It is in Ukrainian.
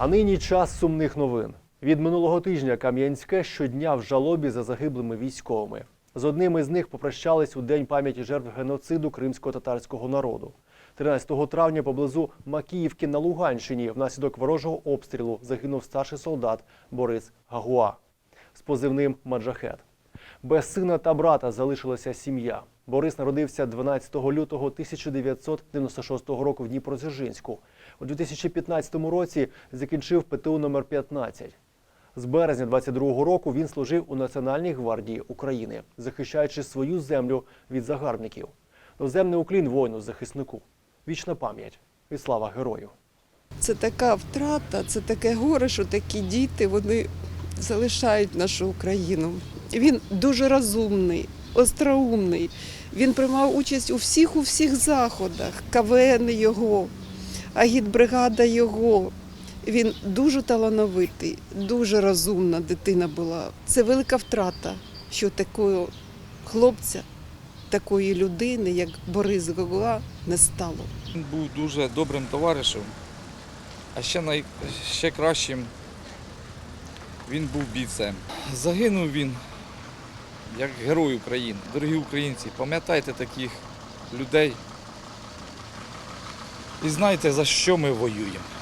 А нині час сумних новин. Від минулого тижня Кам'янське щодня в жалобі за загиблими військовими. З одним із них попрощались у день пам'яті жертв геноциду кримсько-татарського народу. 13 травня поблизу Макіївки на Луганщині внаслідок ворожого обстрілу загинув старший солдат Борис Гагуа з позивним Маджахет. Без сина та брата залишилася сім'я. Борис народився 12 лютого 1996 року в Дніпродзержинську. У 2015 році закінчив ПТУ номер 15. З березня 22 року він служив у Національній гвардії України, захищаючи свою землю від загарбників. Доземний уклін воїну захиснику. Вічна пам'ять і слава герою. Це така втрата, це таке горе, що такі діти вони залишають нашу Україну. Він дуже розумний, остроумний. Він приймав участь у всіх у всіх заходах. КВН його, агітбригада його. Він дуже талановитий, дуже розумна дитина була. Це велика втрата, що такого хлопця, такої людини, як Борис Гогуа, не стало. Він був дуже добрим товаришем, а ще, най... ще кращим він був бійцем. Загинув він як герой України. Дорогі українці, пам'ятайте таких людей і знайте, за що ми воюємо.